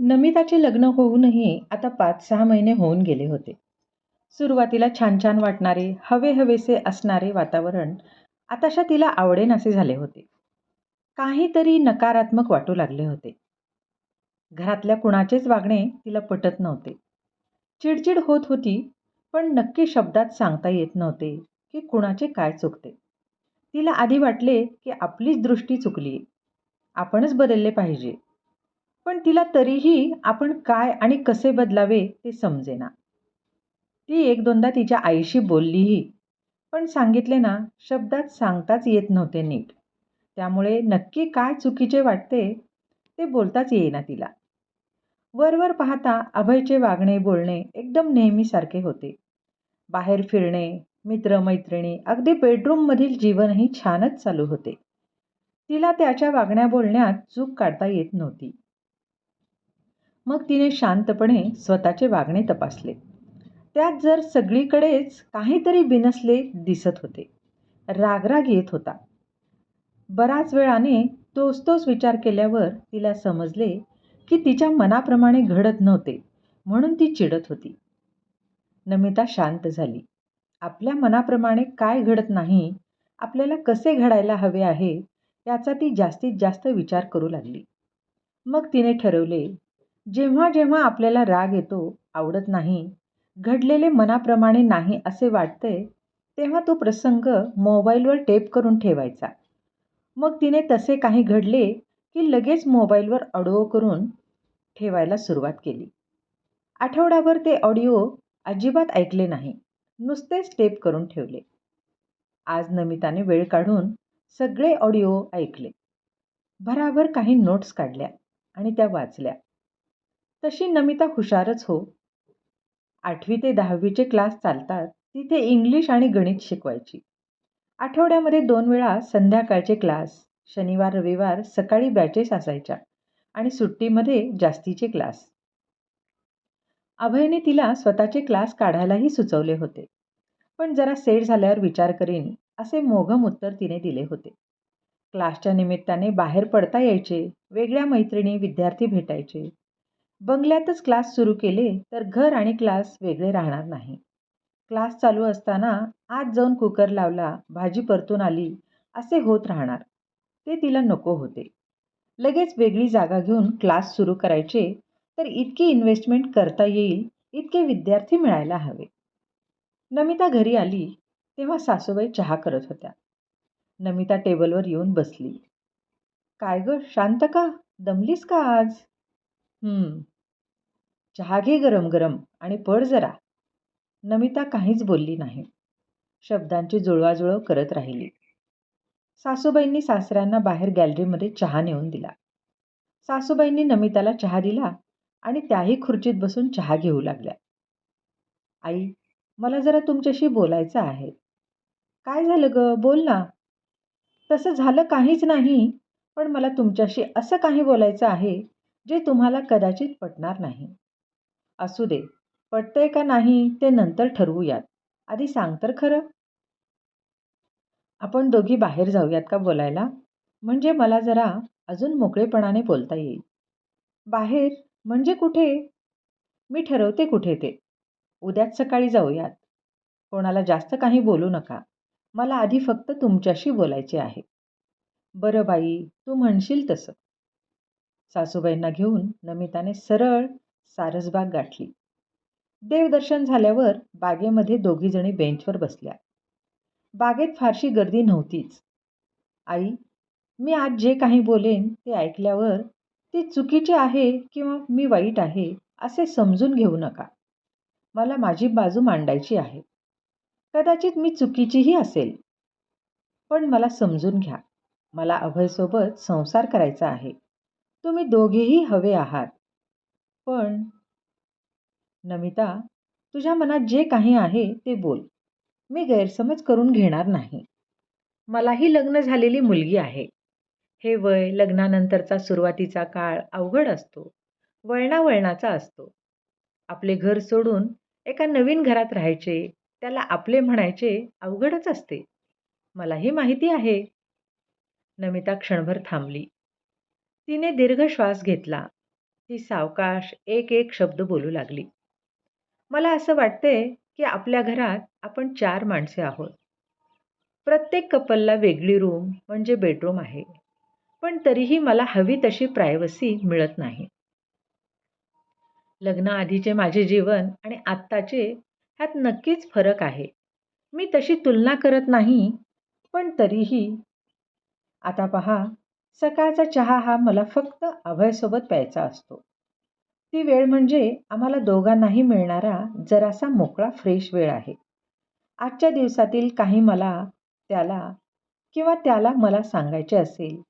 नमिताचे लग्न होऊनही आता पाच सहा महिने होऊन गेले होते. सुरुवातीला छान छान वाटणारे हवे हवेसे असणारे वातावरण आताशा तिला आवडेनासे झाले होते. काहीतरी नकारात्मक वाटू लागले होते. घरातल्या कुणाचेच वागणे तिला पटत नव्हते. चिडचिड होत होती पण नक्की शब्दात सांगता येत नव्हते की कुणाचे काय चुकते. तिला आधी वाटले की आपलीच दृष्टी चुकली आपणच बदलले पाहिजे. पण तिला तरीही आपण काय आणि कसे बदलावे ते समजेना. ती एक दोनदा तिच्या आईशी बोललीही पण सांगितले ना शब्दात सांगताच येत नव्हते नीट. त्यामुळे नक्की काय चुकीचे वाटते ते बोलताच येईना तिला. वरवर पाहता अभयचे वागणे बोलणे एकदम नेहमीसारखे होते. बाहेर फिरणे मित्रमैत्रिणी अगदी बेडरूममधील जीवनही छानच चालू होते. तिला त्याच्या वागण्या बोलण्यात चूक काढता येत नव्हती. मग तिने शांतपणे स्वतःचे वागणे तपासले. त्यात जर सगळीकडेच काहीतरी बिनसले दिसत होते. रागराग येत होता. बराच वेळाने तोच तोच विचार केल्यावर तिला समजले की तिच्या मनाप्रमाणे घडत नव्हते म्हणून ती चिडत होती. नमिता शांत झाली. आपल्या मनाप्रमाणे काय घडत नाही आपल्याला कसे घडायला हवे आहे याचा ती जास्तीत जास्त विचार करू लागली. मग तिने ठरवले जेव्हा जेव्हा आपल्याला राग येतो आवडत नाही घडलेले मनाप्रमाणे नाही असे वाटते तेव्हा तो प्रसंग मोबाईलवर टेप करून ठेवायचा. मग तिने तसे काही घडले की लगेच मोबाईलवर ऑडिओ करून ठेवायला सुरुवात केली. आठवड्याभर ते ऑडिओ अजिबात ऐकले नाही नुसतेच टेप करून ठेवले. आज नमिताने वेळ काढून सगळे ऑडिओ ऐकले. भराभर काही नोट्स काढल्या आणि त्या वाचल्या. तशी नमिता हुशारच हो. आठवी ते दहावीचे क्लास चालतात तिथे इंग्लिश आणि गणित शिकवायची. आठवड्यामध्ये दोन वेळा संध्याकाळचे क्लास शनिवार रविवार सकाळी बॅचेस असायच्या आणि सुट्टीमध्ये जास्तीचे क्लास अभयने तिला स्वतःचे क्लास काढायलाही सुचवले होते. पण जरा सेट झाल्यावर विचार करीन असे मोघम उत्तर तिने दिले होते. क्लासच्या निमित्ताने बाहेर पडता यायचे वेगळ्या मैत्रिणी विद्यार्थी भेटायचे. बंगल्यातच क्लास सुरू केले तर घर आणि क्लास वेगळे राहणार नाही. क्लास चालू असताना आत जाऊन कुकर लावला भाजी परतून आली असे होत राहणार. ते तिला नको होते. लगेच वेगळी जागा घेऊन क्लास सुरू करायचे तर इतकी इन्व्हेस्टमेंट करता येईल इतके विद्यार्थी मिळायला हवे. नमिता घरी आली तेव्हा सासूबाई चहा करत होत्या. नमिता टेबलवर येऊन बसली. काय ग शांत का? दमलीस का आज? चहा घे गरम गरम आणि पड जरा. नमिता काहीच बोलली नाही. शब्दांची जुळवाजुळव करत राहिली. सासूबाईंनी सासऱ्यांना बाहेर गॅलरीमध्ये चहा नेऊन दिला. सासूबाईंनी नमिताला चहा दिला आणि त्याही खुर्चीत बसून चहा घेऊ लागल्या. आई मला जरा तुमच्याशी बोलायचं आहे. काय झालं ग? बोल ना. तसं झालं काहीच नाही पण मला तुमच्याशी असं काही बोलायचं आहे जे तुम्हाला कदाचित पटणार नाही. असू दे पटतंय का नाही ते नंतर ठरवूयात. आधी सांग तर खरं. आपण दोघी बाहेर जाऊयात का बोलायला? म्हणजे मला जरा अजून मोकळेपणाने बोलता येईल. बाहेर म्हणजे कुठे? मी ठरवते कुठे ते. उद्याच सकाळी जाऊयात. कोणाला जास्त काही बोलू नका. मला आधी फक्त तुमच्याशी बोलायचे आहे. बरं बाई तू म्हणशील तसं. सासूबाईंना घेऊन नमिताने सरळ सारसबाग गाठली. देवदर्शन झाल्यावर बागेमध्ये दोघीजणी बेंचवर बसल्या. बागेत फारशी गर्दी नव्हतीच. आई मी आज जे काही बोलेन ते ऐकल्यावर ते चुकीचे आहे किंवा मी वाईट आहे असे समजून घेऊ नका. मला माझी बाजू मांडायची आहे. कदाचित मी चुकीचीही असेल. पण मला समजून घ्या. मला अभयसोबत संसार करायचा आहे. तुम्ही दोघेही हवे आहात. पण नमिता तुझ्या मनात जे काही आहे ते बोल. मी गैरसमज करून घेणार नाही. मलाही लग्न झालेली मुलगी आहे. हे वय लग्नानंतरचा सुरुवातीचा काळ अवघड असतो. वळणावळणाचा असतो. आपले घर सोडून एका नवीन घरात राहायचे त्याला आपले म्हणायचे अवघडच असते. मलाही माहिती आहे. नमिता क्षणभर थांबली. तिने दीर्घ श्वास घेतला. ती सावकाश एक एक शब्द बोलू लागली. मला असं वाटतंय की आपल्या घरात आपण चार माणसे आहोत. प्रत्येक कपलला वेगळी रूम म्हणजे बेडरूम आहे. पण तरीही मला हवी तशी प्रायव्हसी मिळत नाही. लग्नाआधीचे माझे जीवन आणि आत्ताचे ह्यात नक्कीच फरक आहे. मी तशी तुलना करत नाही पण तरीही. आता पहा सकाळचा चहा हा मला फक्त अभयसोबत प्यायचा असतो. ती वेळ म्हणजे आम्हाला दोघांनाही मिळणारा जरासा मोकळा फ्रेश वेळ आहे. आजच्या दिवसातील काही मला त्याला किंवा त्याला मला सांगायचे असेल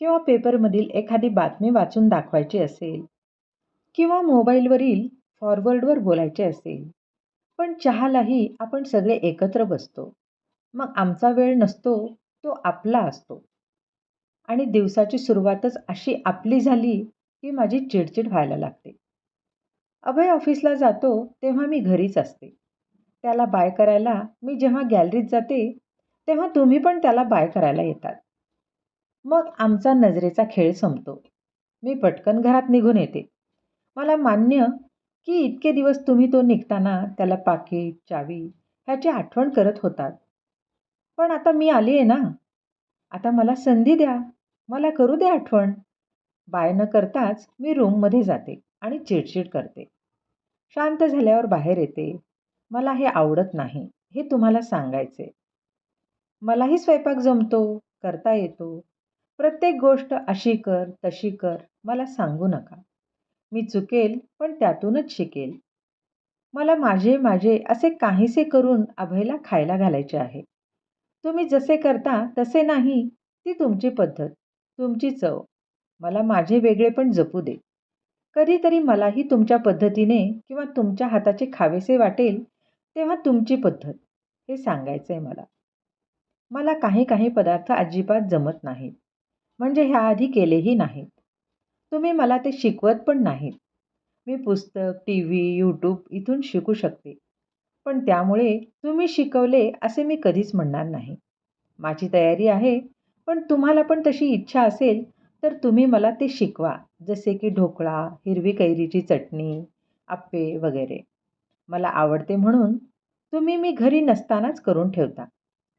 किंवा पेपरमधील एखादी बातमी वाचून दाखवायची असेल किंवा मोबाईलवरील फॉरवर्डवर बोलायचे असेल पण चहालाही आपण सगळे एकत्र बसतो. मग आमचा वेळ नसतो तो आपला असतो. आणि दिवसाची सुरुवातच अशी आपली झाली की माझी चिडचिड व्हायला लागते. अभय ऑफिसला जातो तेव्हा मी घरीच असते. त्याला बाय करायला मी जेव्हा गॅलरीत जाते तेव्हा तुम्ही पण त्याला बाय करायला येतात. मग आमचा नजरेचा खेळ संपतो. मी पटकन घरात निघून येते. मला मान्य की इतके दिवस तुम्ही तो निघताना त्याला पाकिट चावी ह्याची आठवण करत होतात. पण आता मी आली आहे ना. आता मला संधी द्या. मला करू दे आठवण. बाय न करताच मी रूममध्ये जाते आणि चिडचिड करते. शांत झाल्यावर बाहेर येते. मला हे आवडत नाही हे तुम्हाला सांगायचे. मलाही स्वयंपाक जमतो करता येतो. प्रत्येक गोष्ट अशी कर तशी कर मला सांगू नका. मी चुकेल पण त्यातूनच शिकेल. मला माझे माझे असे काहीसे करून अभयला खायला घालायचे आहे. तुम्ही जसे करता तसे नाही ती तुमची पद्धत. तुमची चव. मला माझे वेगळे पण जपू दे. कधीतरी मलाही तुमच्या पद्धतीने किंवा तुमच्या हाताचे खावेसे वाटेल तेव्हा तुमची पद्धत हे सांगायचं आहे मला. मला काही काही पदार्थ अजिबात जमत नाहीत. म्हणजे ह्याआधी केलेही नाहीत. तुम्ही मला ते शिकवत पण नाहीत. मी पुस्तक टी व्ही यूट्यूब इथून शिकू शकते. पण त्यामुळे तुम्ही शिकवले असे मी कधीच म्हणणार नाही. माझी तयारी आहे पण तुम्हाला पण तशी इच्छा असेल तर तुम्ही मला ते शिकवा. जसे की ढोकळा हिरवी कैरीची चटणी आप्पे वगैरे. मला आवडते म्हणून तुम्ही मी घरी नसतानाच करून ठेवता.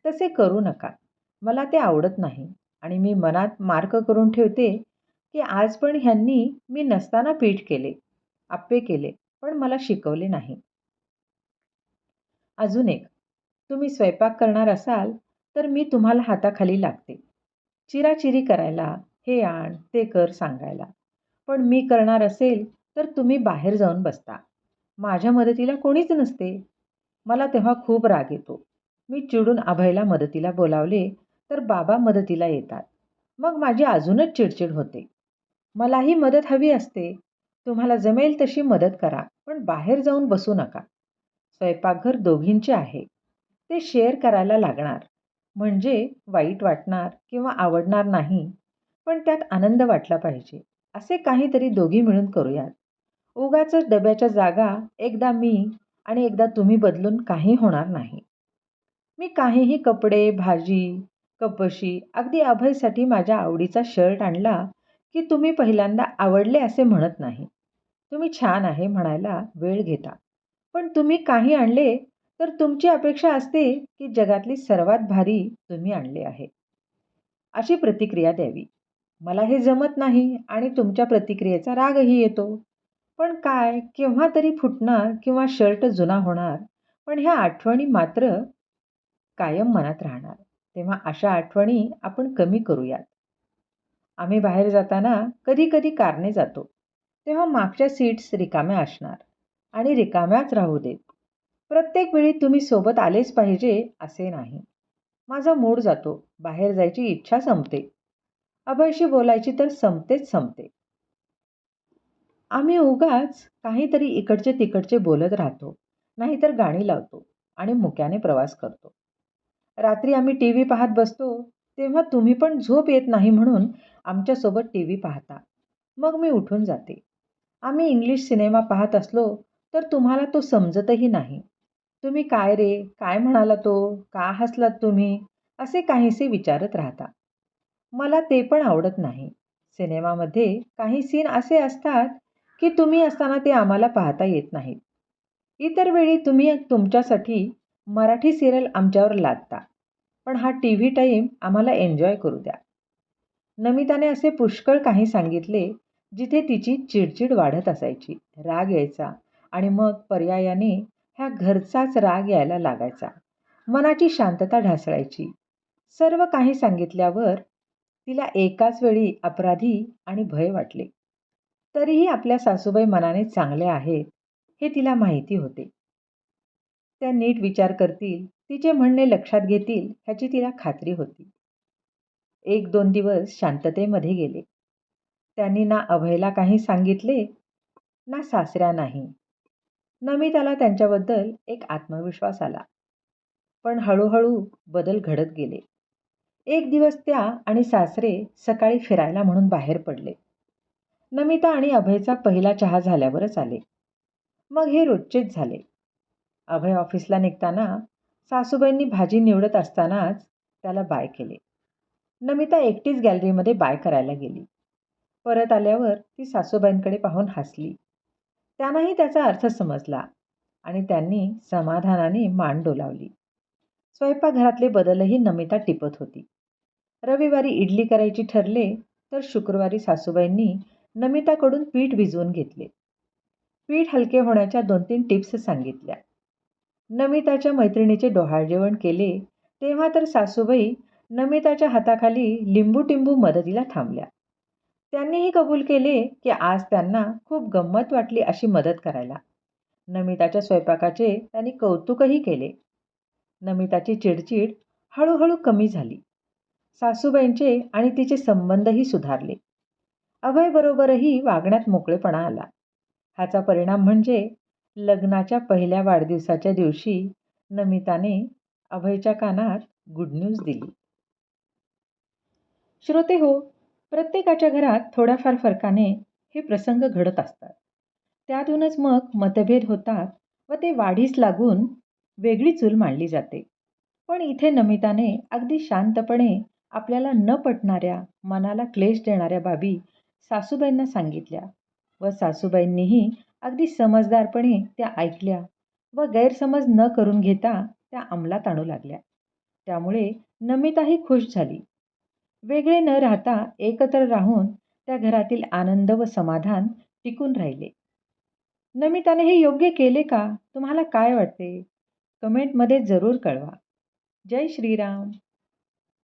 तसे करू नका. मला ते आवडत नाही आणि मी मनात मार्क करून ठेवते की आज पण ह्यांनी मी नसताना पीठ केले आप्पे केले पण मला शिकवले नाही. अजून एक. तुम्ही स्वयंपाक करणार असाल तर मी तुम्हाला हाताखाली लागते. चिराचिरी करायला हे आण ते कर सांगायला. पण मी करणार असेल तर तुम्ही बाहेर जाऊन बसता. माझ्या मदतीला कोणीच नसते. मला तेव्हा खूप राग येतो. मी चिडून अभयला मदतीला बोलावले तर बाबा मदतीला येतात. मग माझी अजूनच चिडचिड होते. मलाही मदत हवी असते. तुम्हाला जमेल तशी मदत करा पण बाहेर जाऊन बसू नका. स्वयंपाकघर दोघींचे आहे. ते शेअर करायला लागणार. म्हणजे वाईट वाटणार किंवा आवडणार नाही पण त्यात आनंद वाटला पाहिजे. असे काहीतरी दोघी मिळून करूयात. उगाच डब्याच्या जागा एकदा मी आणि एकदा तुम्ही बदलून काही होणार नाही. मी काहीही कपडे भाजी कपशी अगदी अभयसाठी माझ्या आवडीचा शर्ट आणला की तुम्ही पहिल्यांदा आवडले असे म्हणत नाही. तुम्ही छान आहे म्हणायला वेळ घेता. पण तुम्ही काही आणले तर तुमची अपेक्षा असते की जगातली सर्वात भारी तुम्ही आणले आहे. अशी प्रतिक्रिया द्यावी. मला हे जमत नाही आणि तुमच्या प्रतिक्रियेचा रागही येतो. पण काय केव्हा तरी फुटणार किंवा शर्ट जुना होणार पण ह्या आठवणी मात्र कायम मनात राहणार. तेव्हा अशा आठवणी आपण कमी करूयात. आम्ही बाहेर जाताना कधी कधी कारने जातो. तेव्हा मागच्या सीट्स रिकाम्या असणार आणि रिकाम्याच राहू देत. प्रत्येक वेळी तुम्ही सोबत आलेच पाहिजे असे नाही. माझा मूड जातो बाहेर जायची इच्छा संपते. अभयशी बोलायची तर संपतेच संपते. आम्ही उगाच काहीतरी इकडचे तिकडचे बोलत राहतो नाहीतर गाणी लावतो आणि मुक्याने प्रवास करतो. रात्री आम्ही टी व्ही पाहत बसतो तेव्हा तुम्ही पण झोप येत नाही म्हणून आमच्यासोबत टी व्ही पाहता. मग मी उठून जाते. आम्ही इंग्लिश सिनेमा पाहत असलो तर तुम्हाला तो समजतही नाही. तुम्ही काय रे? काय म्हणाला तो? का हसलात तुम्ही? असे काहीसे विचारत राहता. मला ते पण आवडत नाही. सिनेमामध्ये काही सीन असे असतात की तुम्ही असताना ते आम्हाला पाहता येत नाहीत. इतर वेळी तुम्ही तुमच्यासाठी मराठी सिरियल आमच्यावर लादता. पण हा टी व्ही टाईम आम्हाला एन्जॉय करू द्या. नमिताने असे पुष्कळ काही सांगितले जिथे तिची चिडचिड वाढत असायची. राग यायचा आणि मग पर्यायाने ह्या घरचाच राग यायला लागायचा. मनाची शांतता ढासळायची. सर्व काही सांगितल्यावर तिला एकाच वेळी अपराधी आणि भय वाटले. तरीही आपल्या सासूबाई मनाने चांगल्या आहेत हे तिला माहिती होते. त्या नीट विचार करतील तिचे म्हणणे लक्षात घेतील ह्याची तिला खात्री होती. एक दोन दिवस शांततेमध्ये गेले. त्यांनी ना अभयला काही सांगितले ना सासऱ्या नाही. नमिताला त्यांच्याबद्दल एक आत्मविश्वास आला. पण हळूहळू बदल घडत गेले. एक दिवस त्या आणि सासरे सकाळी फिरायला म्हणून बाहेर पडले. नमिता आणि अभयचा पहिला चहा झाल्यावरच आले. मग हे रोजचेच झाले. अभय ऑफिसला निघताना सासूबाईंनी भाजी निवडत असतानाच त्याला बाय केले. नमिता एकटीच गॅलरीमध्ये बाय करायला गेली. परत आल्यावर ती सासूबाईंकडे पाहून हसली. त्यांनाही त्याचा अर्थ समजला आणि त्यांनी समाधानाने मान डोलावली. स्वयंपाकघरातले बदलही नमिता टिपत होती. रविवारी इडली करायची ठरले तर शुक्रवारी सासूबाईंनी नमिताकडून पीठ भिजवून घेतले. पीठ हलके होण्याच्या दोन तीन टिप्स सांगितल्या. नमिताच्या मैत्रिणीचे डोहाळ जेवण केले तेव्हा तर सासूबाई नमिताच्या हाताखाली लिंबू टिंबू मदतीला थांबल्या. त्यांनीही कबूल केले की आज त्यांना खूप गंमत वाटली अशी मदत करायला. नमिताच्या स्वयंपाकाचे त्यांनी कौतुकही केले. नमिताची चिडचिड हळूहळू कमी झाली. सासूबाईंचे आणि तिचे संबंधही सुधारले. अभयबरोबरही वागण्यात मोकळेपणा आला. ह्याचा परिणाम म्हणजे लग्नाच्या पहिल्या वाढदिवसाच्या दिवशी नमिताने अभयच्या कानात गुड न्यूज दिली. श्रोते हो प्रत्येकाच्या घरात थोड्याफार फरकाने हे प्रसंग घडत असतात. त्यातूनच मग मतभेद होतात व ते वाढीस लागून वेगळी चूल मांडली जाते. पण इथे नमिताने अगदी शांतपणे आपल्याला न पटणाऱ्या मनाला क्लेश देणाऱ्या बाबी सासूबाईंना सांगितल्या व सासूबाईंनीही अगदी समजदारपणे त्या ऐकल्या व गैरसमज न करून घेता त्या अंमलात आणू लागल्या. त्यामुळे नमिताही खुश झाली. वेगळे न राहता एकत्र राहून त्या घरातील आनंद व समाधान टिकून राहिले. नमिताने हे योग्य केले का? तुम्हाला काय वाटते? कमेंटमध्ये जरूर कळवा. जय श्रीराम.